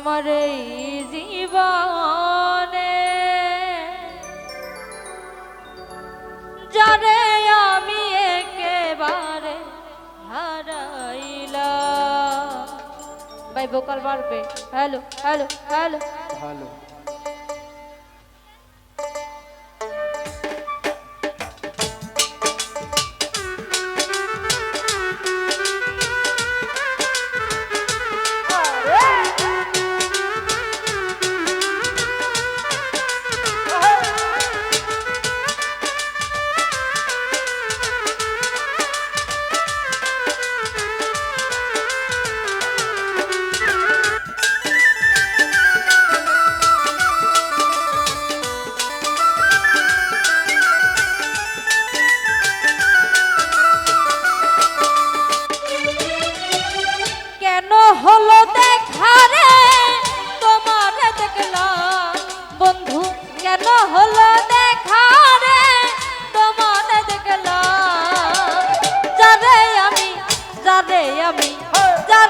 আমার এই জীবনে। যারে আমি একেবারে হারাইলা ভাই বোকাল মারবে হ্যালো হ্যালো হ্যালো ভালো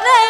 যারে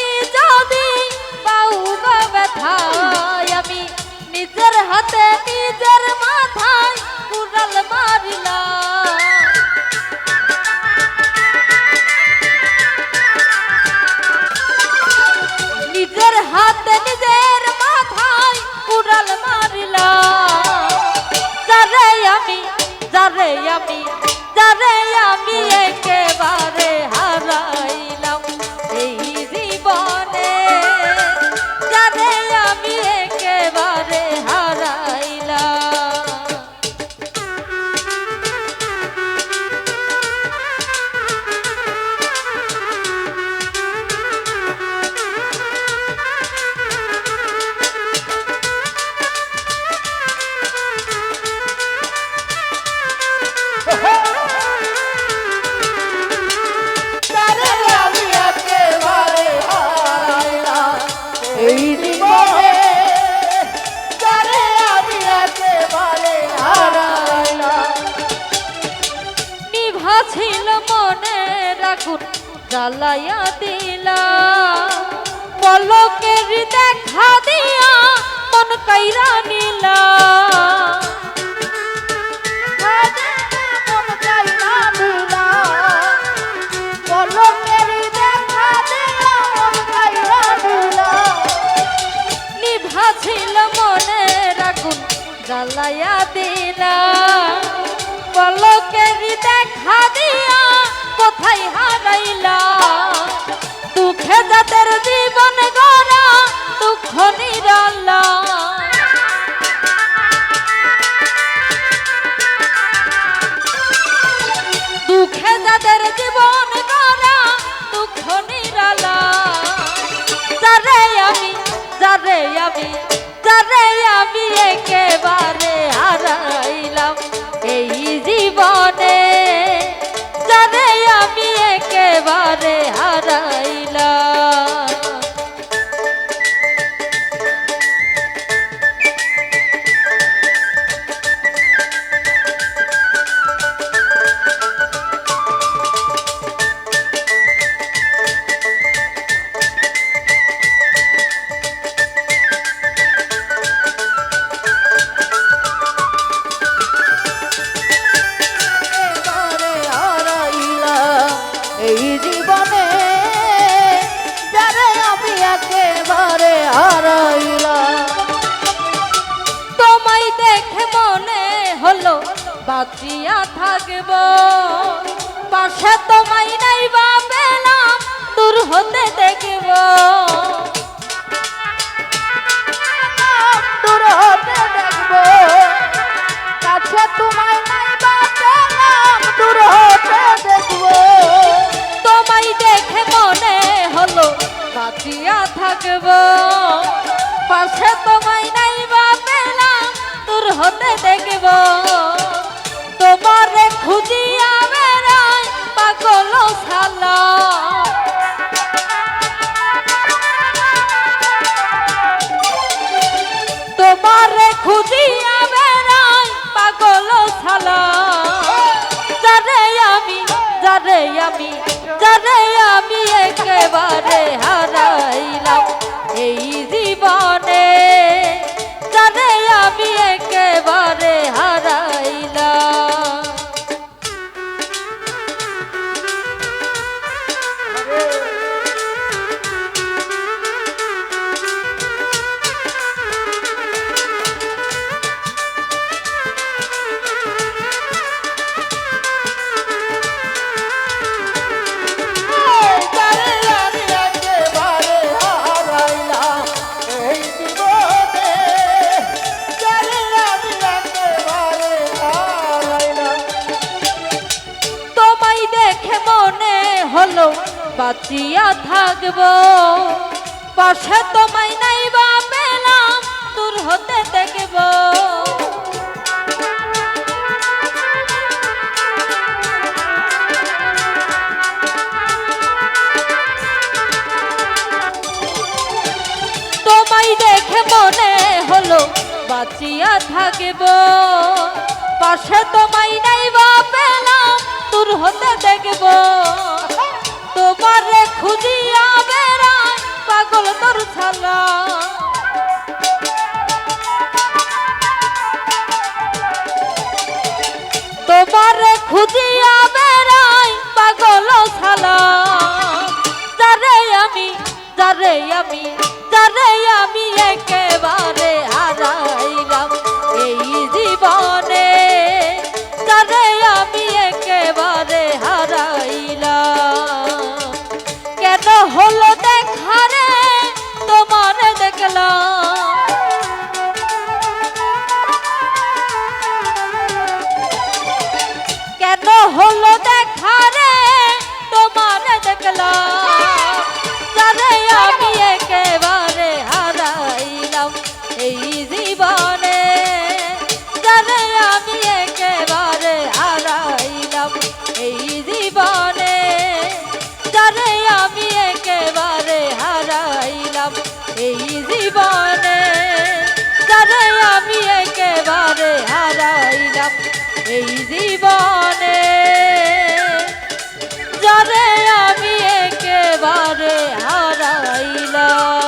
গো ব্যথা আমি নিজের হাতে, নিজের মাথায় কুড়াল মারিলাম। নিজের হাতে, নিজের মাথায় কুড়াল মারিলাম। যারে আমি যারে আমি যারে আমি একেবারে হারাইলাম জ্বালাইয়া দিলা। পলকের দেখা দিয়া মন কাইরা নিলা। মন জ্বালাইয়া দিলা। পলকের দেখা দিয়া কোথায় হারাইলা। দুঃখে যাদের জীবন গড়া, দুঃখ নিরালা। দুঃখে যাদের জীবন গড়া, দুঃখ নিরালা। যারে আমি যারে আমি যারে আমি একেবারে হারাইলা তোমায় দেখে মনে হলো বাঁচিয়া থাকব। পাশে তোমায় নাই বা পেলাম দূর হতে দেখব। দূর হতে দেখব। কাছে তোমায় নাই বা পেলাম দূর হতে দেখব। তোমায় দেখে মনে হলো, বাঁচিয়া থাকব। পাশে তোমায় নাই বা পেলাম দূর হতে দেখব। তোমারে খুঁজিয়া বেড়াই পাগল সালা তোমারে খুঁজিয়া বেড়াই পাগল সালা যারে আমি যারে আমি একেবারে হারাইলাম বাঁচিয়া থাকব। পাশে তোমায় নাই বা পেলাম, দূর হতে দেখব। তোমায় দেখে মনে হলো বাঁচিয়া থাকব। পাশে তোমায় আমি তারে আমি একেবারে হারাইলাম এই জীবনে তারে আমি একেবারে হারাইলাম কেন হলো দেখারে হারাইলাম এই জীবনে। যারে আমি একেবারে হারাইলাম।